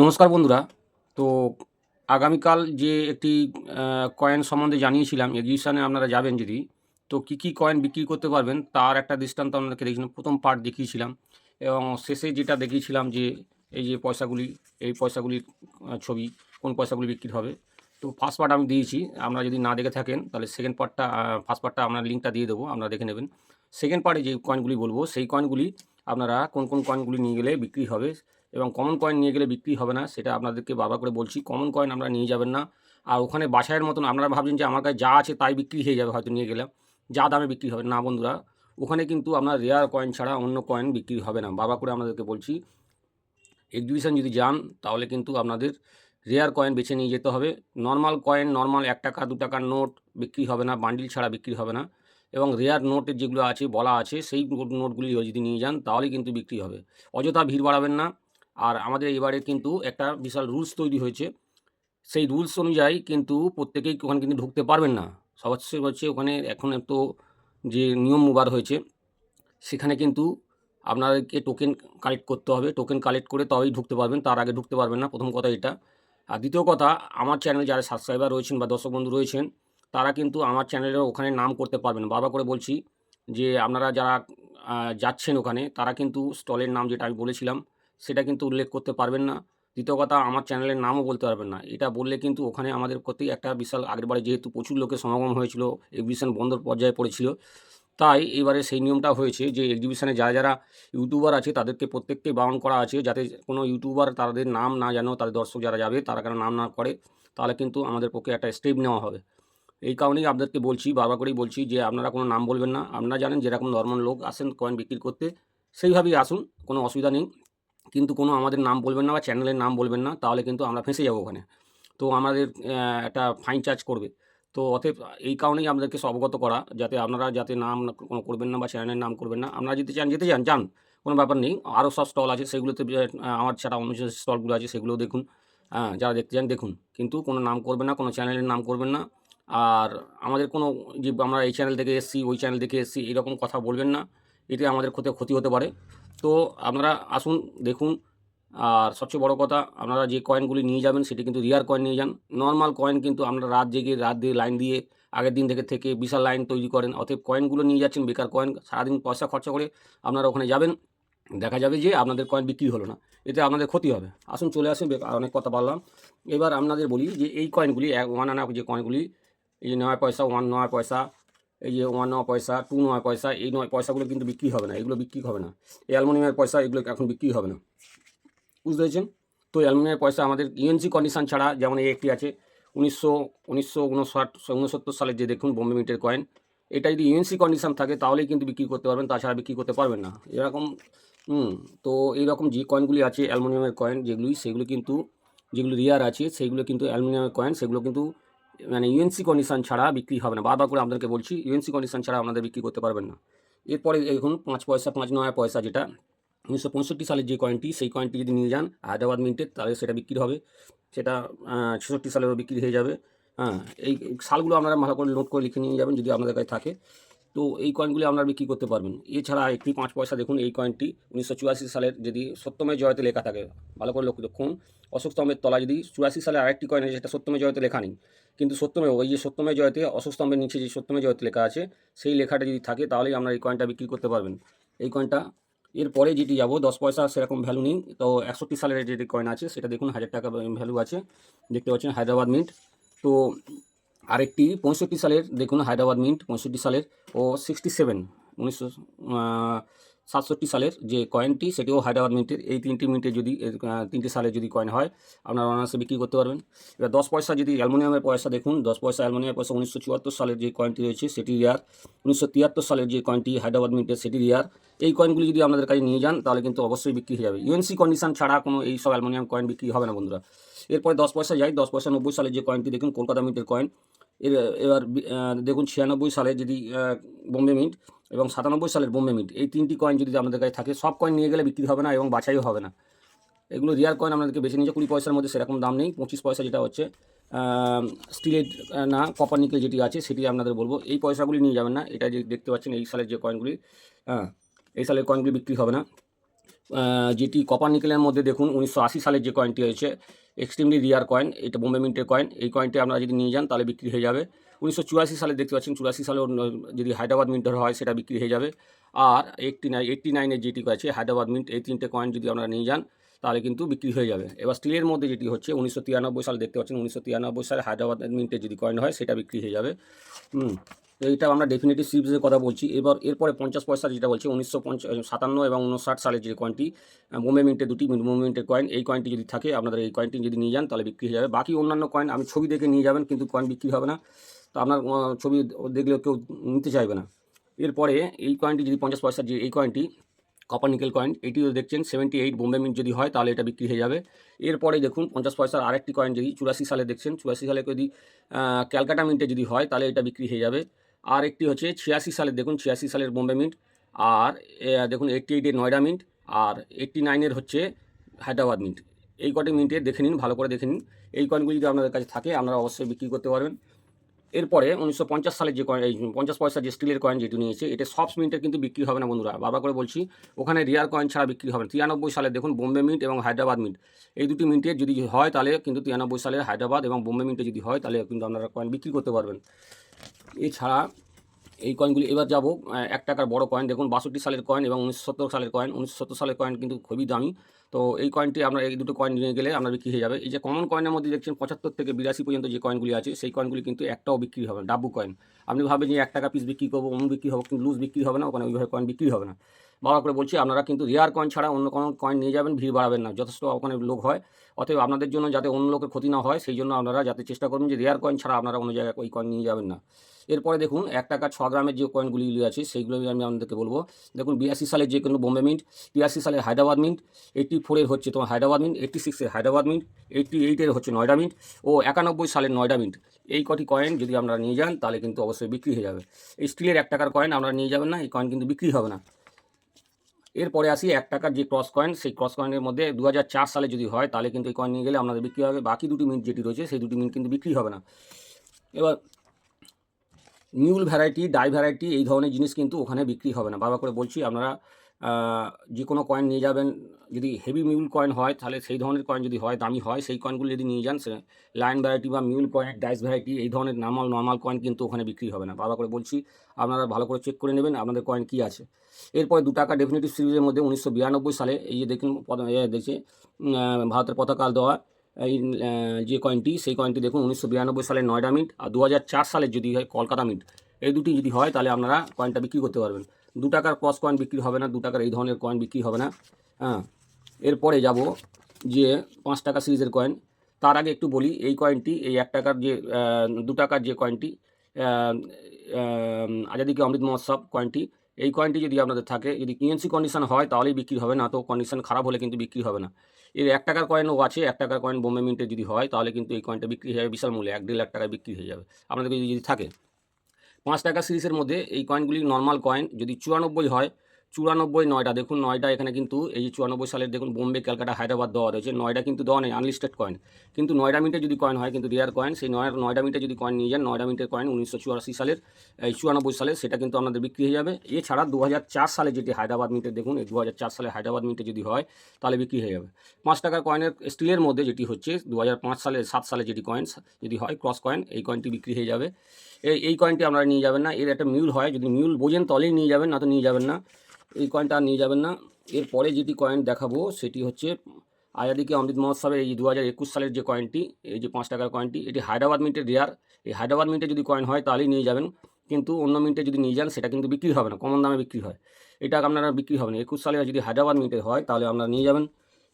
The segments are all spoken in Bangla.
নমস্কার বন্ধুরা। তো আগামীকাল যে একটি কয়েন সম্বন্ধে জানিয়েছিলাম এক্সিবিশানে আপনারা যাবেন যদি, তো কী কী কয়েন বিক্রি করতে পারবেন তার একটা দৃষ্টান্ত আপনাদেরকে দেখিয়েছিলাম প্রথম পার্ট দেখিয়েছিলাম এবং শেষে যেটা দেখিয়েছিলাম যে এই যে পয়সাগুলি, এই পয়সাগুলির ছবি, কোন পয়সাগুলি বিক্রি হবে। তো ফার্স্ট পার্ট আমি দিয়েছি, আপনারা যদি না দেখে থাকেন তাহলে সেকেন্ড পার্টটা ফার্স্ট পার্টটা আপনার লিঙ্কটা দিয়ে দেবো, আপনারা দেখে নেবেন। সেকেন্ড পার্টে যে কয়েনগুলি বলব, সেই কয়েনগুলি আপনারা কোন কোন কয়েনগুলি নিয়ে গেলে বিক্রি হবে এবং কমন কয়েন নিয়ে গেলে বিক্রি হবে না, সেটা আপনাদেরকে বারবার করে বলছি কমন কয়েন আমরা নিয়ে যাবেন না। আর ওখানে বাছাইয়ের মতন আপনারা ভাবছেন যে আমার কাছে যা আছে তাই বিক্রি হয়ে যাবে হয়তো নিয়ে গেলাম যা দামে বিক্রি হবে। না বন্ধুরা, ওখানে কিন্তু আপনার রেয়ার কয়েন ছাড়া অন্য কয়েন বিক্রি হবে না। বাবা করে আপনাদেরকে বলছি এক্সিবিশন যদি যান, তাহলে কিন্তু আপনাদের রেয়ার কয়েন বেছে নিয়ে যেতে হবে। নর্মাল কয়েন নর্মাল এক টাকা, দু টাকার নোট বিক্রি হবে না বান্ডিল ছাড়া বিক্রি হবে না। এবং রেয়ার নোটের যেগুলো আছে, বলা আছে, সেই নোটগুলি যদি নিয়ে যান তাহলে কিন্তু বিক্রি হবে। অযথা ভিড় বাড়াবেন না। আর আমাদের এবারে কিন্তু একটা বিশাল রুলস তৈরি হয়েছে। সেই রুলস অনুযায়ী কিন্তু প্রত্যেকেই ওখানে কিন্তু ঢুকতে পারবেন না। সবচেয়ে হচ্ছে ওখানে এখন তো যে নিয়ম মুবার হয়েছে, সেখানে কিন্তু আপনাদেরকে টোকেন কালেক্ট করতে হবে। টোকেন কালেক্ট করে তবেই ঢুকতে পারবেন, তার আগে ঢুকতে পারবেন না। প্রথম কথা এটা। আর দ্বিতীয় কথা, আমার চ্যানেলে যারা সাবস্ক্রাইবার রয়েছেন বা দর্শক বন্ধু রয়েছেন তারা কিন্তু আমার চ্যানেলের ওখানে নাম করতে পারবেন বারবার করে বলছি যে আপনারা যারা যাচ্ছেন ওখানে, তারা কিন্তু স্টলের নাম যেটা আমি বলেছিলাম, সেটা কিন্তু উল্লেখ করতে পারবেন না। দ্বিতীয় কথা, আমার চ্যানেলের নামও বলতে পারবেন না। এটা বললে কিন্তু ওখানে আমাদের প্রতি একটা বিশাল আগেরবারে যেহেতু প্রচুর লোকের সমাগম হয়েছিল এক্সিবিশন বন্ধর পর্যায়ে পড়েছিল, তাই এবারে সেই নিয়মটা হয়েছে যে এক্সিবিশনে যারা যারা ইউটিউবার আছে, তাদেরকে প্রত্যেককে বারণ করা আছে, যাতে কোনো ইউটিউবার তাদের নাম না জানো, তাদের দর্শক যারা যাবে, তারা কেন নাম না করে, তাহলে কিন্তু আমাদের পক্ষে একটা স্টেপ নেওয়া হবে। এই কারণেই আপনাদেরকে বলছি, বারবার করেই বলছি যে আপনারা কোনো নাম বলবেন না। আপনারা জানেন যেরকম নর্মাল লোক আসেন কয়েন বিক্রি করতে, সেইভাবেই আসুন, কোনো অসুবিধা নেই। কিন্তু কোনো আমাদের নাম বলবেন না বা চ্যানেলের নাম বলবেন না, তাহলে কিন্তু আমরা ফেঁসে যাব ওখানে। তো আমাদের একটা ফাইন চার্জ করবে। তো অতএব এই কারণেই আপনাদেরকে অবগত করা, যাতে আপনারা যাতে নাম কোনো করবেন না বা চ্যানেলের নাম করবেন না। আপনারা যেতে চান যেতে চান, যান, কোনো ব্যাপার নেই। আরও সব স্টল আছে, সেগুলোতে আমার ছাড়া অন্য স্টলগুলো আছে, সেগুলোও দেখুন। হ্যাঁ যারা দেখতে চান, দেখুন। কিন্তু কোনো নাম করবেন না, কোনো চ্যানেলের নাম করবেন না। আর আমাদের কোনো যে আমরা এই চ্যানেল থেকে এসেছি, ওই চ্যানেল থেকে এসেছি, এরকম কথা বলবেন না। এতে আমাদের ক্ষতি ক্ষতি হতে পারে। তো আপনারা আসুন, দেখুন। আর সবচেয়ে বড় কথা, আপনারা যে কয়েনগুলি নিয়ে যাবেন, সেটি কিন্তু রিয়ার কয়েন নিয়ে যান। নর্মাল কয়েন কিন্তু আপনারা রাত জেগে, রাত দিয়ে লাইন দিয়ে, আগের দিন থেকে থেকে বিশাল লাইন তৈরি করেন। অতএব কয়েনগুলো নিয়ে যাচ্ছেন, বেকার কয়েন সারাদিন পয়সা খরচা করে আপনারা ওখানে যাবেন। দেখা যাবে যে আপনাদের কয়েন বিক্রি হলো না। এতে আপনাদের ক্ষতি হবে। আসুন, চলে আসুন অনেক কথা বললাম। এবার আপনাদের বলি যে এই কয়েনগুলি ওয়ান আনা যে কয়েনগুলি এই যে নয় পয়সা ওয়ান নয় পয়সা, এই যে ওয়ান নয় পয়সা টু নয় পয়সা, এই নয় পয়সাগুলো কিন্তু বিক্রি হবে না, এগুলো বিক্রি হবে না। এই অ্যালমোনিয়ামের পয়সা এগুলো এখন বিক্রি হবে না। বুঝতে পেরেছেন? তো অ্যালুমিনিয়ামের পয়সা আমাদের ইউএনসি কন্ডিশন ছাড়া যেমন এই একটি আছে, উনিশশো উনিশশো উনষাট, উনসত্তর সালের যে দেখুন বোম্বে মিন্টের কয়েন এটা যদি ইউএনসি কন্ডিশন থাকে তাহলেই কিন্তু বিক্রি করতে পারবেন, তাছাড়া বিক্রি করতে পারবেন না। এরকম, হুম, তো এইরকম যে কয়েনগুলি আছে অ্যালুমিনিয়ামের কয়েন যেগুলি, সেগুলো কিন্তু, যেগুলো রিয়ার আছে সেইগুলো কিন্তু অ্যালুমিনিয়ামের কয়েন সেগুলো কিন্তু মানে ইউএনসি কন্ডিশন ছাড়া বিক্রি হবে না। বারবার করে আপনাদেরকে বলছি ইউএনসি কন্ডিশন ছাড়া আপনাদের বিক্রি করতে পারবেন না। এরপরে এখন পাঁচ পয়সা, পাঁচ নয় পয়সা যেটা, উনিশশো পঁয়ষট্টি সালের যে কয়েনটি সেই কয়েনটি যদি নিয়ে যান, হায়দ্রাবাদ মিন্টে তাহলে সেটা বিক্রি হবে। সেটা ছেষট্টি সালেরও বিক্রি হয়ে যাবে। হ্যাঁ এই সালগুলো আপনারা ভালো করে নোট করে লিখে নিয়ে যাবেন, যদি আপনাদের কাছে থাকে। তো এই কয়েনগুলি আপনারা বিক্রি করতে পারবেন। এছাড়া একটি পাঁচ পয়সা দেখুন, এই কয়েনটি উনিশশো চুরাশি সালের যদি সত্যমে জয়তে লেখা থাকে, ভালো করে লক্ষ্য দেখুন। অশোক স্তম্ভের তলা যদি চুরাশি সালে আরেকটি কয়েন আছে, সেটা সত্যমে জয়তে লেখা নেই। কিন্তু সত্যমে ওই যে সত্যমে জয়তে, অশোক স্তম্ভের নিচে যে সত্যমে জয়তে লেখা আছে, সেই লেখাটা যদি থাকে, তাহলেই আপনারা এই কয়েনটা বিক্রি করতে পারবেন। এই কয়েনটা এরপরে যেটি যাব, দশ পয়সা সেরকম ভ্যালু নেই। তো একষট্টি সালের যেটি কয়েন আছে, সেটা দেখুন, হাজার টাকা ভ্যালু আছে। দেখতে পাচ্ছেন, হায়দ্রাবাদ মিন্ট তো আরেকটি পঁয়ষট্টি সালের, দেখুন, হায়দ্রাবাদ মিন্ট, পঁয়ষট্টি সালের ও সিক্সটি সেভেন উনিশশো সাতষট্টি সালের যে কয়েনটি সেটিও হায়দ্রাবাদ মিন্টের। এই তিনটি মিন্টের যদি তিনটি সালের যদি কয়েন হয়, আপনারা অনায়াসে বিক্রি করতে পারবেন। এবার দশ পয়সা যদি অ্যালুমিনিয়ামের পয়সা দেখুন, দশ পয়সা অ্যালুমিনিয়ামের পয়সা উনিশশো চুয়াত্তর সালের যে কয়েনটি রয়েছে, সেটি রিয়ার উনিশশো তিয়াত্তর সালের যে কয়েনটি হায়দ্রাবাদ মিন্টের সেটি রিয়ার এই কয়েনগুলি যদি আপনাদের কাছে নিয়ে যান, তাহলে কিন্তু অবশ্যই বিক্রি হয়ে যাবে। ইউএনসি কন্ডিশন ছাড়া কোনো এই সব অ্যালুমিনিয়াম কয়েন বিক্রি হবে না, বন্ধুরা। এরপরে দশ পয়সা যাই, দশ পয়সা নব্বই সালের যে কয়েনটি দেখুন, কলকাতা মিন্টের কয়েন এর, এবার দেখুন ছিয়ানব্বই সালে যদি বোম্বে মিন্ট এবং সাতানব্বই সালের বোম্বে মিন্ট, এই তিনটি কয়েন যদি আপনাদের কাছে থাকে, সব কয়েন নিয়ে গেলে বিক্রি হবে না এবং বাছাইও হবে না। এগুলো রিয়ার কয়েন আপনাদেরকে বেছে নিয়েছে, কুড়ি পয়সার মধ্যে সেরকম দাম নেই, পঁচিশ পয়সা যেটা হচ্ছে স্টিলের না কপার নিকেল যেটি আছে, সেটি আপনাদের বলব। এই পয়সাগুলি নিয়ে যাবেন না, এটা যে দেখতে পাচ্ছেন, এই সালের যে কয়েনগুলি হ্যাঁ এই সালের কয়েনগুলি বিক্রি হবে না। যেটি কপার নিকেলের মধ্যে দেখুন, উনিশশো আশি সালের যে কয়েনটি হয়েছে এক্সট্রিমলি রিয়ার কয়েন এটা বোম্বে মিন্টের কয়েন এই কয়েনটি আপনারা যদি নিয়ে যান, তাহলে বিক্রি হয়ে যাবে। উনিশশো চুরাশি সালে দেখতে পাচ্ছেন, চুরাশি সালে যদি হায়দ্রাবাদ মিন্টের হয়, সেটা বিক্রি হয়ে যাবে। আর এইটটি নাইন এইট্টি নাইনের যেটি আছে হায়দ্রাবাদ মিন্ট, এই তিনটে কয়েন যদি আপনারা নিয়ে যান, তাহলে কিন্তু বিক্রি হয়ে যাবে। এবার স্টিলের মধ্যে যেটি হচ্ছে, উনিশশো তিরানব্বই সালে দেখতে পাচ্ছেন, উনিশশো তিরানব্বই সালে হায়দ্রাবাদ মিন্টের যদি কয়েন হয়, সেটা বিক্রি হয়ে যাবে। এইটা আমরা ডেফিনেটিভ সিরিজের কথা বলছি। এবার এরপরে পঞ্চাশ পয়সা যেটা বলছি, উনিশশো সাতান্ন এবং উনষাট সালের যে কয়েনটি বোম্বে মিন্টের দুটি বোম্বে মিন্টের কয়েন এই কয়েনটি যদি থাকে আপনাদের এই কয়েনটি যদি নিয়ে যান, তাহলে বিক্রি হয়ে যাবে। বাকি অন্যান্য কয়েন আমি ছবি দেখে নিয়ে যাবেন, কিন্তু কয়েন বিক্রি হবে না। তো আপনার ছবি দেখলেও কেউ নিতে চাইবে না। এরপরে এই কয়েনটি যদি পঞ্চাশ পয়সার যে এই কয়েনটি কপার নিকেল কয়েন এটিও দেখছেন সেভেন্টি এইট বোম্বে মিন্ট যদি হয়, তাহলে এটা বিক্রি হয়ে যাবে। এরপরে দেখুন, পঞ্চাশ পয়সার আরেকটি কয়েন যদি চুরাশি সালে দেখছেন, চুরাশি সালে যদি ক্যালকাটা মিন্টে যদি হয়, তাহলে এটা বিক্রি হয়ে যাবে। আর একটি হচ্ছে ছিয়াশি সালের, দেখুন ছিয়াশি সালের বোম্বে মিন্ট, আর দেখুন এইটটি এইটের নয়ডা মিন্ট, আর এইটটি নাইনের হচ্ছে হায়দ্রাবাদ মিন্ট। এই কটি মিন্টের দেখে নিন, ভালো করে দেখে নিন। এই কয়েনগুলি যদি আপনাদের কাছে থাকে, আপনারা অবশ্যই বিক্রি করতে পারবেন। এরপরে উনিশশো পঞ্চাশ সালের যে কয়েন এই পঞ্চাশ পয়সা যে স্টিলের কয়েন যেটি নিয়েছে, এটা সফট মিন্টের কিন্তু বিক্রি হবে না বন্ধুরা। বারবার করে বলছি, ওখানে রিয়ার কয়েন ছাড়া বিক্রি হবে না। তিরানব্বই সালে দেখুন বোম্বে মিন্ট এবং হায়দ্রাবাদ মিন্ট। এই দুটি মিন্টের যদি হয় তাহলে কিন্তু তিরানব্বই সালে হায়দ্রাবাদ এবং বোম্বে মিন্টে যদি হয় তাহলে কিন্তু আপনারা কয়েন বিক্রি করতে পারবেন। এছাড়া এই কয়েনগুলি এবার যাব এক টাকার বড় কয়েন দেখুন, বাষট্টি সালের কয়েন এবং উনিশশো সত্তর সালের কয়েন উনিশশো সত্তর সালের কয়েন কিন্তু খুবই দামি। তো এই কয়েনটি আপনার এই দুটো কয়েন নিয়ে গেলে আপনার বিক্রি হয়ে যাবে। এই যে কমন কয়েনের মধ্যে দেখছেন, পঁচাত্তর থেকে বিরাশি পর্যন্ত যে কয়েনগুলি আছে, সেই কয়েনগুলি কিন্তু একটাও বিক্রি হবে না ডাব্বু কয়েন আপনি ভাবেন যে এক টাকা পিস বিক্রি করব, অন্য বিক্রি হবে, কিন্তু লুজ বিক্রি হবে না, ওখানে ওইভাবে কয়েন বিক্রি হবে না। বাবা করে বলছি, আপনারা কিন্তু রেয়ার কয়েন ছাড়া অন্য কোনো কয়েন নিয়ে যাবেন, ভিড় বাড়াবেন না, যথেষ্ট ওখানে লোক হয়। অতএব আপনাদের জন্য যাতে অন্য লোকের ক্ষতি না হয়, সেই জন্য আপনারা যাতে চেষ্টা করবেন যে রেয়ার কয়েন ছাড়া আপনারা অন্য জায়গায় ওই কয়েন নিয়ে যাবেন না। এরপরে দেখুন এক টাকা ছ গ্রামের যে কয়েনগুলি আছে সেইগুলো আমি আপনাদেরকে বলব। দেখুন, বিরাশি সালের যে কোনো বোম্বে মিন্ট তিরাশি সালের হায়দ্রাবাদ মিন্ট এইটটি ফোরের হচ্ছে তোমার হায়দ্রাবাদ মিন্ট এইটটি সিক্সের হায়দ্রাবাদ মিন্ট এইটটি এইটের হচ্ছে নয়ডা মিন্ট ও একানব্বই সালের নয়ডা মিন্ট এই কটি কয়েন যদি আপনারা নিয়ে যান, তাহলে কিন্তু অবশ্যই বিক্রি হয়ে যাবে। এই স্টিলের এক টাকার কয়েন আপনারা নিয়ে যাবেন না, এই কয়েন কিন্তু বিক্রি হবে না। এরপরে আসি এক টাকার যে ক্রস কয়েন সেই ক্রস কয়েনের মধ্যে দু হাজার চার সালে যদি হয়, তাহলে কিন্তু এই কয়েন নিয়ে গেলে আপনাদের বিক্রি হবে। বাকি দুটি মিনিট যেটি রয়েছে, সেই দুটি মিনিট কিন্তু বিক্রি হবে না। এবার মিউল ভ্যারাইটি, ডাই ভ্যারাইটি এই ধরনের জিনিস কিন্তু ওখানে বিক্রি হবে না। বারবার করে বলছি, আপনারা যে কোনো কয়েন নিয়ে যাবেন, যদি হেভি মিউল কয়েন হয়, তাহলে সেই ধরনের কয়েন যদি হয়, দামি হয়, সেই কয়েনগুলো যদি নিয়ে যান, সে লাইন ভ্যারাইটি বা মিউল কয়েন ডাইস ভ্যারাইটি এই ধরনের নর্মাল নর্মাল কয়েন কিন্তু ওখানে বিক্রি হবে না। বারবার করে বলছি, আপনারা ভালো করে চেক করে নেবেন, আপনাদের কয়েন কী আছে। এরপরে দু টাকা ডেফিনেটিভ সিরিজের মধ্যে উনিশশো বিরানব্বই সালে, এই যে দেখুন দেখছে ভারতের পতাকা দেওয়া এই যে কয়েনটি সেই কয়েনটি দেখুন, উনিশশো বিরানব্বই নয়ডা মিন্ট আর দু সালের যদি হয় কলকাতা মিন্ট এই দুটি যদি হয় তাহলে আপনারা কয়েনটা বিক্রি করতে পারবেন। দু টাকার ক্রস কয়েন বিক্রি হবে না, দু টাকার এই ধরনের কয়েন বিক্রি হবে না। হ্যাঁ এরপরে যাব যে পাঁচ টাকা সিরিজের কয়েন তার আগে একটু বলি, এই কয়েনটি এই এক টাকার যে দু টাকার যে কয়েনটি আজাদি কি অমৃত মহোৎসব কয়েনটি এই কয়েনটি যদি আপনাদের থাকে, যদি কিএনসি কন্ডিশন হয় তাহলেই বিক্রি হবে না, তো কন্ডিশন খারাপ হলে কিন্তু বিক্রি হবে না। এর এক টাকার কয়েনও আছে, এক টাকার কয়েন বোম্বে মিন্টে যদি হয়, তাহলে কিন্তু এই কয়েনটা বিক্রি হয়ে যাবে বিশাল মূল্যে, এক দেড় লাখ টাকায় বিক্রি হয়ে যাবে। আপনাদের যদি থাকে। পাঁচ টাকা সিরিজের মধ্যে এই কয়েনগুলি নর্মাল কয়েন যদি চুরানব্বই হয় চুরানব্বই নয়টা, দেখুন নয়টা এখানে কিন্তু এই যে চুরানব্বই সালের দেখুন বোম্বে, ক্যালকাটা, হায়দ্রাবাদ দেওয়া রয়েছে, নয়টা কিন্তু দেওয়া নেই আনলিস্টেড কয়েন কিন্তু নয়ডা মিন্টে যদি কয়েন হয়, কিন্তু রিয়ার কয়েন সেই নয় নয়ডা মিন্টে যদি কয়েন নিয়ে যান নয়ডা মিন্টের কয়েন উনিশশো চুরাশি সালের, এই চুরানব্বই সালে সেটা কিন্তু আপনাদের বিক্রি হয়ে যাবে। এছাড়া দু চার সালে যেটি হায়দ্রাবাদ মিন্টে দেখুন, এই দু সালে হায়দ্রাবাদ মিন্টে যদি হয়, তাহলে বিক্রি হয়ে যাবে। পাঁচ টাকার কয়েনের স্টিলের মধ্যে যেটি হচ্ছে দু সালে সাত সালে যেটি কয়েন যদি হয় ক্রস কয়েন এই কয়েনটি বিক্রি হয়ে যাবে। এই এই কয়েনটি আপনারা নিয়ে যাবেন না, এর একটা মিউল হয়, যদি মিউল বোঝেন, তাহলেই নিয়ে যাবেন, না তো নিয়ে যাবেন না। এই কয়েনটা নিয়ে যাবেন না। এরপরে যেটি কয়েন দেখাবো, সেটি হচ্ছে আজাদিকে অমৃত মহোৎসবের এই দু হাজার একুশ সালের যে কয়েনটি এই যে পাঁচ টাকার কয়েনটি এটি হায়দ্রাবাদ মিন্টের রেয়ার এই হায়দ্রাবাদ মিন্টে যদি কয়েন হয়, তাহলেই নিয়ে যাবেন। কিন্তু অন্য মিন্টে যদি নিয়ে যান, সেটা কিন্তু বিক্রি হবে না, কমন দামে বিক্রি হয়। এটা আপনারা বিক্রি হবে না। একুশ সালে যদি হায়দ্রাবাদ মিন্টে হয়, তাহলে আপনারা নিয়ে যাবেন।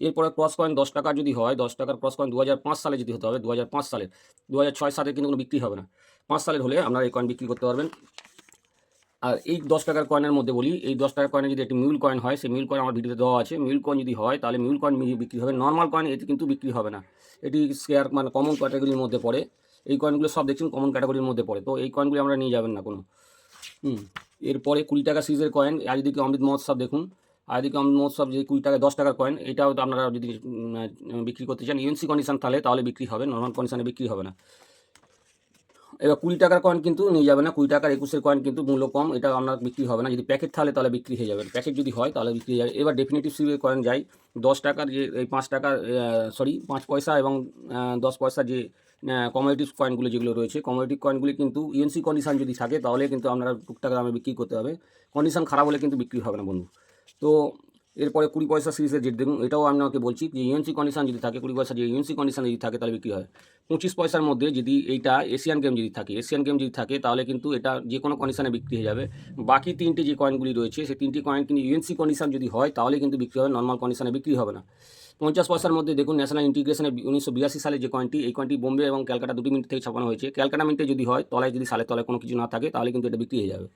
এরপরে ক্রস কয়েন দশ টাকার যদি হয়, দশ টাকার ক্রস কয়েন দু হাজার পাঁচ সালে যদি হতে হবে দু হাজার পাঁচ সালের দু হাজার ছয় সালে কিন্তু কোনো বিক্রি হবে না। পাঁচ সালের হলে আপনারা এই কয়েন বিক্রি করতে পারবেন। আর এই দশ টাকার কয়েনের মধ্যে বলি, এই দশ টাকার কয়েনে যদি একটি মিউল কয়েন হয়, সেই মিউল কয়েন আমার ভিডিওতে দেওয়া আছে। মিউল কয়েন যদি হয়, তাহলে মিউল কয়েন বিক্রি হবে। নর্মাল কয়েন এটি কিন্তু বিক্রি হবে না। এটি শেয়ার মানে কমন ক্যাটাগরির মধ্যে পড়ে। এই কয়েনগুলো সব দেখছেন কমন ক্যাটাগরির মধ্যে পড়ে। তো এই কয়েনগুলি আমরা নিয়ে যাবেন না কোনো। হুম। এরপরে কুড়ি টাকা সিজের কয়েন আজদিকে অমৃত মহোৎসব দেখুন। আজদিকে অমৃত মহোৎসব যে কুড়ি টাকা দশ টাকার কয়েন এটাও আপনারা যদি বিক্রি করতে চান ইউএনসি কন্ডিশন তাহলে তাহলে বিক্রি হবে। নর্মাল কন্ডিশনে বিক্রি হবে না। এবার কুড়ি টাকার কয়েন কিন্তু নিয়ে যাবে না, কুড়ি টাকার একুশের কয়েন কিন্তু মূল্য কম, এটা আপনার বিক্রি হবে না। যদি প্যাকেট তাহলে তাহলে বিক্রি হয়ে যাবে। প্যাকেট যদি হয় তাহলে বিক্রি হয়ে যাবে। এবার ডেফিনেটিভ সিলের কয়েন যাই, দশ টাকার যে, এই পাঁচ টাকার সরি পাঁচ পয়সা এবং দশ পয়সা যে কমোডিটিভ কয়েনগুলো যেগুলো রয়েছে কমোডিটিভ কয়েনগুলি কিন্তু ইএনসি কন্ডিশন যদি থাকে তাহলে কিন্তু আপনারা টুকটাক দামে বিক্রি করতে হবে। কন্ডিশন খারাপ হলে কিন্তু বিক্রি হবে না বন্ধু। তো এরপরে কুড়ি পয়সা সিরিজের যে দেখুন, এটাও আমি আপনাকে বলছি যে ইউএনসি কন্ডিশন যদি থাকে, কুড়ি পয়সা যে ইউএনসি কন্ডিশন যদি থাকে, তাহলে বিক্রি হয়? পঁচিশ পয়সার মধ্যে যদি এইটা এশিয়ান গেম যদি থাকে এশিয়ান গেম যদি থাকে, তাহলে কিন্তু এটা যে কোনো কন্ডিশনে বিক্রি হয়ে যাবে। বাকি তিনটে যে কয়েনগুলি রয়েছে, সেই তিনটি কয়েন কিন্তু ইউএনসি কন্ডিশন যদি হয়, তাহলে কিন্তু বিক্রি হবে নর্মাল কন্ডিশনে বিক্রি হবে না। পঞ্চাশ পয়সার মধ্যে দেখুন ন্যাশনাল ইন্টিগ্রেশনে উনিশশো বিরাশি সালে যে কয়েনটি এই কয়েনটি বোম্বে এবং ক্যালকাটা দুটি মিনিট থেকে ছাপানো হয়েছে। ক্যালকাটা মিনিটে যদি হয়, তলায় যদি সালে তলায় কোনো কিছু না থাকে, তাহলে কিন্তু এটা বিক্রি হয়ে যাবে।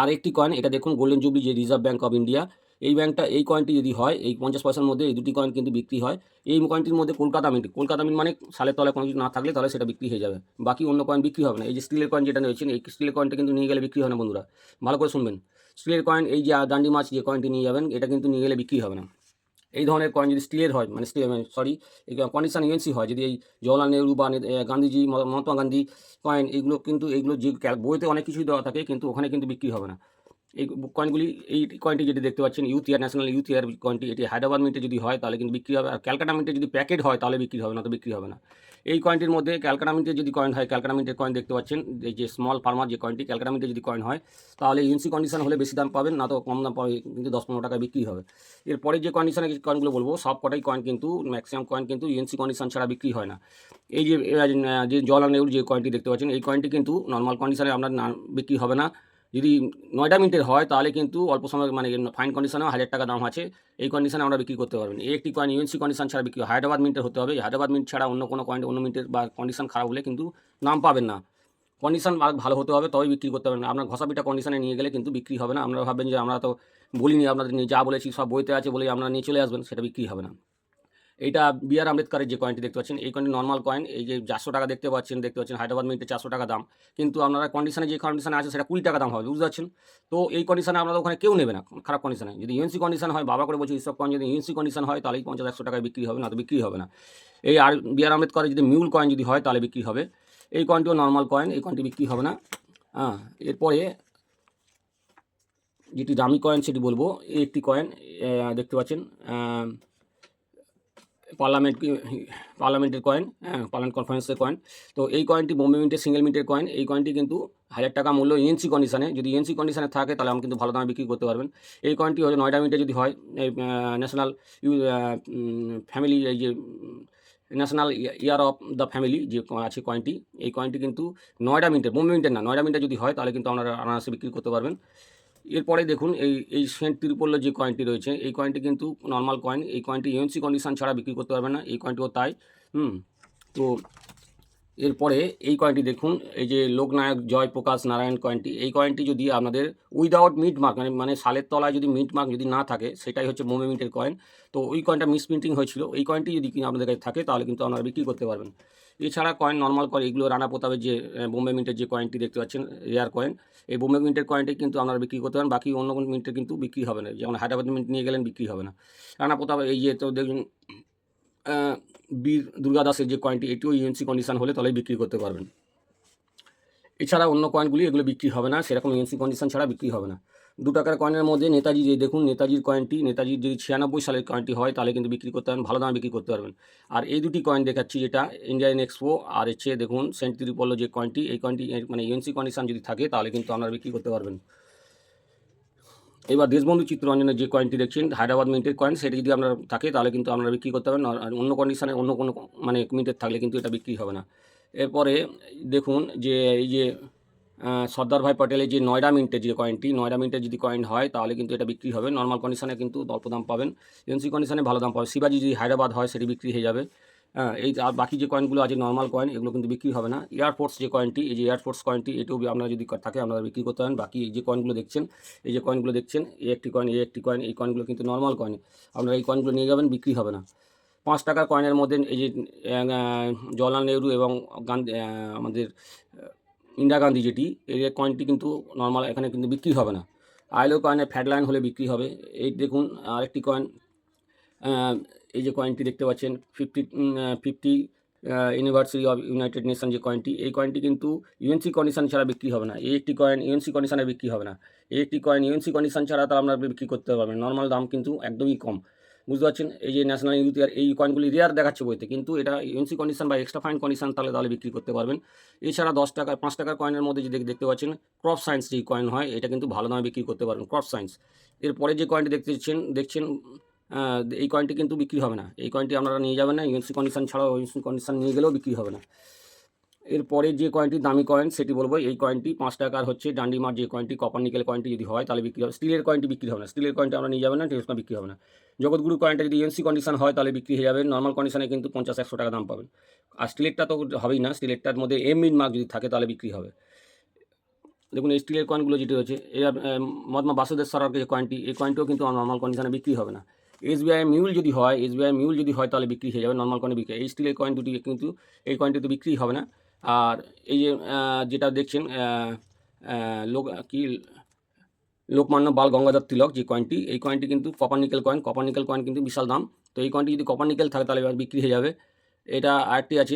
আর একটি কয়েন এটা দেখুন গোল্ডেন জুবলি যে রিজার্ভ ব্যাঙ্ক অফ ইন্ডিয়া এই ব্যাংকটা এই কয়েনটি যদি হয়, এই পঞ্চাশ পয়সার মধ্যে এই দুটি কয়েন কিন্তু বিক্রি হয়। এই কয়েনটির মধ্যে কলকাতা মিন্ট কলকাতা মিন্ট মানে সালের তলায় কোনো কিছু না থাকলে তাহলে সেটা বিক্রি হয়ে যাবে। বাকি অন্য কয়েন বিক্রি হবে না। এই যে স্টিলের কয়েন যেটা রয়েছে এই স্টিলের কয়েনটা কিন্তু নিয়ে গেলে বিক্রি হয় না বন্ধুরা। ভালো করে শুনবেন। স্টিলের কয়েন এই যে দান্ডি মাছ যে কয়েনটি নিয়ে যাবেন, এটা কিন্তু নিয়ে গেলে বিক্রি হবে না। এই ধরনের কয়েন যদি স্টিলের হয় মানে স্টিল সরি কন্ডিশন ইউএনসি হয়, যদি এই জওয়াহরলাল নেহরু বা গান্ধীজি মহাত্মা গান্ধী কয়েন এইগুলো কিন্তু, এইগুলো যে বইতে অনেক কিছুই দেওয়া থাকে, কিন্তু ওখানে কিন্তু বিক্রি হবে না। এই কয়েনগুলি এই কয়েনটি যেটি দেখতে পাচ্ছেন youth year national youth year কয়েনটি এটি হায়দ্রাবাদ মিন্টে যদি হয়, তাহলে কিন্তু বিক্রি হবে। আর ক্যালকাটা মিন্টে যদি প্যাকেট হয়, তাহলে বিক্রি হবে না তো বিক্রি হবে না। এই কয়েনটির মধ্যে ক্যালকাটা মিন্টে যদি কয়েন হয়, ক্যালকাটা মিন্টের কয়েন দেখতে পাচ্ছেন, এই যে স্মল ফার্মার যে কয়েনটি ক্যালকাটা মিন্টে যদি কয়েন হয়, তাহলে ইউএনসি কন্ডিশন হলে বেশি দাম পাবেন না তো কম দাম পাবে কিন্তু দশ পনেরো টাকায় বিক্রি হবে। এরপরে যে কন্ডিশনে কয়েনগুলো বলব, সব কটাই কয়েন কিন্তু ম্যাক্সিমাম কয়েন কিন্তু ইউএনসি কন্ডিশন ছাড়া বিক্রি হয় না। এই যে যে জওয়াহরলাল নেহরু যে কয়েনটি দেখতে পাচ্ছেন, এই কয়েনটি কিন্তু নর্মাল কন্ডিশনে আপনার বিক্রি হবে না। যদি নয়টা মিনিটের হয়, তাহলে কিন্তু অল্প সময় মানে ফাইন কন্ডিশনেও হাজার টাকা দাম আছে। এই কন্ডিশনে আমরা বিক্রি করতে পারবেন। এই একটি কয়েন ইউএনসি কন্ডিশন ছাড়া বিক্রি হায়দ্রাবাদ মিনিটের হতে হবে। হায়দ্রাবাদ মিনিট ছাড়া অন্য কোনো কয়েন অন্য মিনিটের বা কন্ডিশন খারাপ হলে কিন্তু নাম পাবেন না। কন্ডিশন আর ভালো হতে হবে, তবেই বিক্রি করতে পারবেন। আপনার ঘষাপিটা কন্ডিশনে নিয়ে গেলে কিন্তু বিক্রি হবে না। আপনারা ভাববেন যে আমরা তো বলিনি, আপনাদের যা বলেছি, সব বইতে আছে বলে আপনারা নিয়ে চলে আসবেন, সেটা বিক্রি হবে না। এইটা বি আর আম্বেদকারের যে কয়েনটি দেখতে পাচ্ছেন, এই কয়েনটি নর্মাল কয়েন এই যে চারশো টাকা দেখতে পাচ্ছেন দেখতে পাচ্ছেন হায়দ্রাবাদ মিনিটে চারশো টাকা দাম। কিন্তু আপনারা কন্ডিশনে যে কন্ডিশনে আছে, সেটা কুড়ি টাকা দাম হবে, বুঝতে পারছেন? তো এই কন্ডিশনে আপনারা ওখানে কেউ নেবে না, খারাপ কন্ডিশনে যদি ইউএনসি কন্ডিশন হয়, বাবা করে বলছি এইসব কয়েন যদি ইউএনসি কন্ডিশন হয়, তাহলে পঞ্চাশ, একশো টাকায় বিক্রি হবে, না তো বিক্রি হবে না। এই আর বি আর আম্বেদকারের যদি মিউল কয়েন যদি হয়, তাহলে বিক্রি হবে। এই কয়েনটিও নর্মাল কয়েন এই কয়েনটি বিক্রি হবে না। হ্যাঁ এরপরে যেটি দামি কয়েন সেটি বলব, এই একটি কয়েন দেখতে পাচ্ছেন পার্লামেন্ট, পার্লামেন্টের কয়েন হ্যাঁ পার্লামেন্ট কনফারেন্সের কয়েন তো এই কয়েনটি বোম্বে মিন্টের সিঙ্গেল মিন্টের কয়েন এই কয়েনটি কিন্তু হাজার টাকা মূল্য ইএনসি কন্ডিশনে যদি ইএনসি কন্ডিশনে থাকে, তাহলে আপনি কিন্তু ভালো দামে বিক্রি করতে পারবেন। এই কয়েনটি হচ্ছে নয়টা মিনিটে যদি হয়, এই ন্যাশনাল ফ্যামিলি এই যে national year of the family যে আছে কয়েনটি এই কয়েনটি কিন্তু নয়টা মিনিটের বোম্বে মিনিটের না। নয়টা মিনিটে যদি হয়, তাহলে কিন্তু আপনারা আনারসে বিক্রি করতে পারবেন। এরপরে দেখুন, এই এই সেন্ট তিরুপল্য যে কয়েনটি রয়েছে, এই কয়েনটি কিন্তু নর্মাল কয়েন এই কয়েনটি ইউএনসি কন্ডিশন ছাড়া বিক্রি করতে পারবে না, এই কয়েনটিও তাই, হুম, তো এরপরে এই কয়েনটি দেখুন, এই যে লোকনায়ক জয় প্রকাশ নারায়ণ কয়েনটি এই কয়েনটি যদি আপনাদের উইদাউট মিট মার্ক মানে মানে সালের তলায় যদি মিট মার্ক যদি না থাকে, সেটাই হচ্ছে বোম্বে মিন্টের কয়েন তো ওই কয়েনটা মিস প্রিন্টিং হয়েছিল, এই কয়েনটি যদি আপনাদের কাছে থাকে, তাহলে কিন্তু আপনারা বিক্রি করতে পারবেন। এছাড়া কয়েন নর্মাল কয়েন এগুলো রানা প্রতাপের যে বোম্বে মিন্টের যে কয়েনটি দেখতে পাচ্ছেন রেয়ার কয়েন এই বোম্বে মিন্টের কয়েনটি কিন্তু আপনারা বিক্রি করতে পারেন, বাকি অন্য কোনো মিন্টের কিন্তু বিক্রি হবে না। যেমন হায়দ্রাবাদ মিন্ট নিয়ে গেলেন, বিক্রি হবে না। রানা প্রতাপ, এই যে তো দেখুন বীর দুর্গাদাসের যে কয়েনটি এটিও ইউএনসি কন্ডিশন হলে তাহলে বিক্রি করতে পারবেন। এছাড়া অন্য কয়েনগুলি এগুলো বিক্রি হবে না, সেরকম ইউএনসি কন্ডিশন ছাড়া বিক্রি হবে না। দু টাকার কয়েনের মধ্যে নেতাজি যে, দেখুন, নেতাজির কয়েনটি নেতাজির যদি ছিয়ানব্বই সালের কয়েনটি হয়, তাহলে কিন্তু বিক্রি করতে পারবেন, ভালো দামে বিক্রি করতে পারবেন। আর এই দুটি কয়েন দেখাচ্ছি, যেটা ইন্ডিয়ান এক্সপো আর হচ্ছে, দেখুন সেন্ট তিরুপল্ল যে কয়েনটি এই কয়েনটি মানে ইউএনসি কন্ডিশন যদি থাকে, তাহলে কিন্তু আপনারা বিক্রি করতে পারবেন। এবার দেশবন্ধু চিত্তরঞ্জনের যে কয়েনটি দেখছেন, হায়দ্রাবাদ মিন্টের কয়েন সেটা যদি আপনার থাকে, তাহলে কিন্তু আপনারা বিক্রি করতে পারবেন। আর অন্য কন্ডিশনে অন্য কোনো মানে মিন্টের থাকলে কিন্তু এটা বিক্রি হবে না। এরপরে দেখুন যে এই যে সর্দার ভাই পটেলের যে নয়ডা মিন্টের যে কয়েনটি নয়ডা মিন্টের যদি কয়েন হয়, তাহলে কিন্তু এটা বিক্রি হবে। নর্মাল কন্ডিশনে কিন্তু অল্প দাম পাবেন। এনসি কন্ডিশনে ভালো দাম পাবেন। শিবাজি যদি হায়দ্রাবাদ হয়, সেটি বিক্রি হয়ে যাবে। হ্যাঁ এই আর বাকি যে কয়েনগুলো আছে নর্মাল কয়েন এগুলো কিন্তু বিক্রি হবে না। এয়ারফোর্স যে কয়েনটি এই যে এয়ারফোর্স কয়েনটি এটাও আপনারা যদি থাকে, আপনারা বিক্রি করতে পারেন। বাকি এই যে কয়েনগুলো দেখছেন, এই যে কয়েনগুলো দেখছেন, এই একটি কয়েন এই একটি কয়েন এই কয়েনগুলো কিন্তু নর্মাল কয়েন আপনারা এই কয়েনগুলো নিয়ে যাবেন, বিক্রি হবে না। পাঁচ টাকার কয়েনের মধ্যে এই যে জওয়াহরলাল নেহরু এবং গান্ধী আমাদের ইন্দিরা গান্ধী যেটি, এই কয়েনটি কিন্তু নর্মাল এখানে কিন্তু বিক্রি হবে না। আইলো কয়েনের ফ্যাট লাইন হলে বিক্রি হবে। এই দেখুন, আরেকটি কয়েন এই যে কয়েনটি দেখতে পাচ্ছেন fifty fifty university of United Nation যে কয়েনটি এই কয়েনটি কিন্তু ইউএনসি কন্ডিশন ছাড়া বিক্রি হবে না। এই একটি কয়েন ইউএনসি কন্ডিশনে বিক্রি হবে না। এই একটি কয়েন ইউএনসি কন্ডিশন ছাড়া তো আপনার বিক্রি করতে পারবেন। নর্মাল দাম কিন্তু একদমই কম। বুঝতে পারছেন? এই যে ন্যাশনাল ইউথ ইয়ার এই কয়েনগুলি রেয়ার দেখাচ্ছে বইতে, কিন্তু এটা ইউএনসি কন্ডিশন বা এক্সট্রা ফাইন কন্ডিশন তাহলে তাহলে বিক্রি করতে পারবেন। এছাড়া দশ টাকা, পাঁচ টাকার কয়েনের মধ্যে যে দেখ- দেখতে পাচ্ছেন ক্রপ সায়েন্স যে কয়েন হয়, এটা কিন্তু ভালো দামে বিক্রি করতে পারবেন ক্রপ সায়েন্স এরপরে যে কয়েনটি দেখতে দেখছেন এই কয়েনটি কিন্তু বিক্রি হবে না। এই কয়েনটি আপনারা নিয়ে যাবেন না ইউএনসি কন্ডিশন ছাড়াও ইউএনসি কন্ডিশন নিয়ে গেলেও বিক্রি হবে না। এরপরে যে কয়েনটি দামি কয়েন সেটি বলব, এই কয়েনটি পাঁচ টাকার হচ্ছে ডান্ডিমার যে কয়েনটি কপার নিকেল কয়েনটি যদি হয়, তাহলে বিক্রি হবে। স্টিলের কয়েনটি বিক্রি হবে না। স্টিলের কয়েনটি আমরা নিয়ে যাবেন না টেস্ট বিক্রি হবে না। জগৎগুরু কয়েনটা যদি ইউএনসি কন্ডিশন হয়, তাহলে বিক্রি হয়ে যাবে। নর্মাল কন্ডিশনে কিন্তু পঞ্চাশ, একশো টাকা দাম পাবেন। আর স্টিলেরটা তো হবেই না। স্টিলেরটার মধ্যে এম মিন মার্ক যদি থাকে, তাহলে বিক্রি হবে। দেখুন, এই স্টিলের কয়েনগুলো যেটি হচ্ছে এর মহাত্মা বাসুদেব সরকার যে কয়েনটি এই কয়েনটিও কিন্তু নর্মাল কন্ডিশনে বিক্রি হবে না। এসবিআই মিউল যদি হয়, এসবিআই মিউল যদি হয়, তাহলে বিক্রি হয়ে যাবে। নর্মাল কয়েনে বিক্রি এই স্টিলের কয়েন দুটি কিন্তু, এই কয়েনটি তো বিক্রি হবে না। আর এই যে যেটা দেখছেন লোক কি, লোকমান্য বাল গঙ্গাধর তিলক যে কয়েনটি এই কয়েনটি কিন্তু copper nickel coin copper nickel coin কিন্তু বিশাল দাম। তো এই কয়েনটি যদি কপার নিকেল থাকে, তাহলে এবার বিক্রি হয়ে যাবে। এটা আরেকটি আছে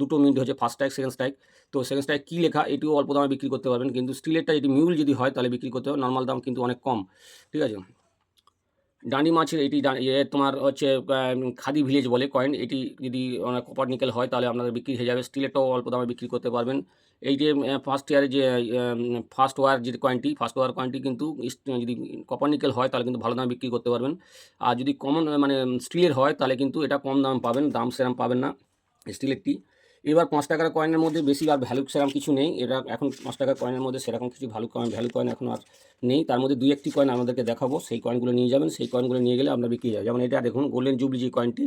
দুটো মিনিট হচ্ছে ফার্স্ট স্ট্রাইক সেকেন্ড স্ট্রাইক তো সেকেন্ড স্ট্রাইক কী লেখা, এটিও অল্প দামে বিক্রি করতে পারবেন। কিন্তু স্টিলেরটা যদি মিউল যদি হয়, তাহলে বিক্রি করতে হবে। নর্মাল দাম কিন্তু অনেক কম। ঠিক আছে? ডান্ডি মাছের এটি তোমার হচ্ছে খাদি ভিলেজ বলে কয়েন এটি যদি কপার নিকেল হয়, তাহলে আপনাদের বিক্রি হয়ে যাবে। স্টিলেরটাও অল্প দামে বিক্রি করতে পারবেন। এই যে ফার্স্ট ইয়ারে যে ফার্স্ট ওয়ার যে কয়েনটি ফার্স্ট ওয়ার কয়েনটি কিন্তু যদি কপার নিকেল হয়, তাহলে কিন্তু ভালো দামে বিক্রি করতে পারবেন। আর যদি কমন মানে স্টিলের হয়, তাহলে কিন্তু এটা কম দাম পাবেন, দাম সেরম পাবেন না স্টিলেরটি এবার পাঁচ টাকার কয়েনের মধ্যে বেশি আর ভ্যালু সেরকম কিছু নেই। এটা এখন পাঁচ টাকার কয়েনের মধ্যে সেরকম কিছু ভ্যালু কয়েন ভ্যালু কয়েন এখন আর নেই। তার মধ্যে দুই একটি কয়েন আমাদেরকে দেখাবো। সেই কয়েনগুলো নিয়ে যাবেন, সেই কয়েনগুলো নিয়ে গেলে আমরা বিক্রি যাবে। যেমন এটা দেখুন গোল্ডেন জুবলি যে কয়েনটি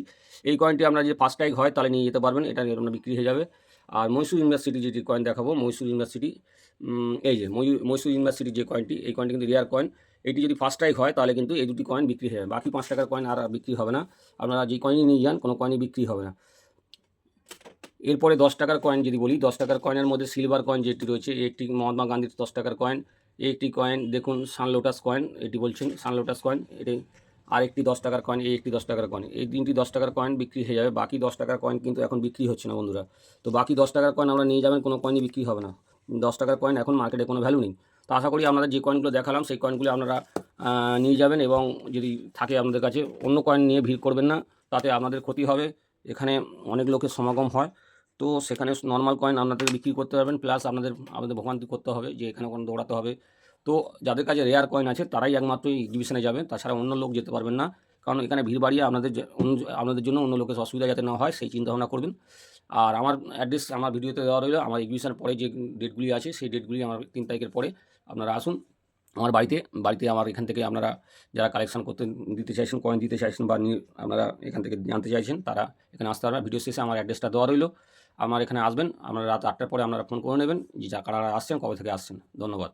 এই কয়েনটি আমরা যে ফার্স্ট টাইক হয় তাহলে নিয়ে যেতে পারবেন। এটা আমরা বিক্রি হয়ে যাবে। আর মৈসুর ইউনিভার্সিটি যেটি কয়েন দেখাবো মৈসুর ইউনিভার্সিটি এই যে ময়ূর মৈসুর ইউনিভার্সিটি যে কয়েনটি এই কয়েনটি কিন্তু রেয়ার কয়েন এটি যদি ফার্স্ট টাইক হয় তাহলে কিন্তু এই দুটি কয়েন বিক্রি হয়ে যাবে। বাকি পাঁচ টাকার কয়েন আর বিক্রি হবে না। আপনারা যে কয়েনই নিয়ে যান, কোনো কয়েনই বিক্রি হবে না। এরপরে দশ টাকার কয়েন যদি বলি, দশ টাকার কয়েনের মধ্যে সিলভার কয়েন যেটি রয়েছে একটি মহাত্মা গান্ধীর দশ টাকার কয়েন একটি কয়েন দেখুন সান লোটাস কয়েন এটি বলছেন সান লোটাস কয়েন এটি আরেকটি দশ টাকার কয়েন এই একটি দশ টাকার কয়েন এই তিনটি দশ টাকার কয়েন বিক্রি হয়ে যাবে, বাকি দশ টাকার কয়েন কিন্তু এখন বিক্রি হচ্ছে না বন্ধুরা। তো বাকি দশ টাকার কয়েন আমরা নিয়ে যাবেন, কোনো কয়েনই বিক্রি হবে না। দশ টাকার কয়েন এখন মার্কেটে কোনো ভ্যালু নেই। তো আশা করি আপনারা যে কয়েনগুলো দেখালাম, সেই কয়েনগুলো আপনারা নিয়ে যাবেন এবং যদি থাকে আপনাদের কাছে, অন্য কয়েন নিয়ে ভিড় করবেন না, তাতে আপনাদের ক্ষতি হবে। এখানে অনেক লোকের সমাগম হয়। তো সেখানে নর্মাল কয়েন আপনাদের বিক্রি করতে পারবেন প্লাস আপনাদের, আমাদের ভোগান্তি করতে হবে যে এখানে কোনো দৌড়াতে হবে। তো যাদের কাছে রেয়ার কয়েন আছে, তারাই একমাত্র এক্সিবিশনে যাবেন তাছাড়া অন্য লোক যেতে পারবেন না। কারণ এখানে ভিড় বাড়িয়ে আপনাদের আপনাদের জন্য অন্য লোকের অসুবিধা যাতে না হয়, সেই চিন্তা ভাবনা করবেন। আর আমার অ্যাড্রেস আমার ভিডিওতে দেওয়া রইল, আমার এক্সিবিশনের পরে যে ডেটগুলি আছে, সেই ডেটগুলি আমার তিন তারিখের পরে আপনারা আসুন। আমার বাড়িতে বাড়িতে আমার এখান থেকে আপনারা যারা কালেকশন করতে দিতে চাইছেন কয়েন দিতে চাইছেন বা আপনারা এখান থেকে জানতে চাইছেন, তারা এখানে আসতে পারবেন। ভিডিও শেষে আমার অ্যাড্রেসটা দেওয়া রইল। আমার এখানে আসবেন, আপনারা রাত আটটার পরে আপনারা ফোন করে নেবেন যে কারা আসছেন, কবে থেকে আসছেন। ধন্যবাদ।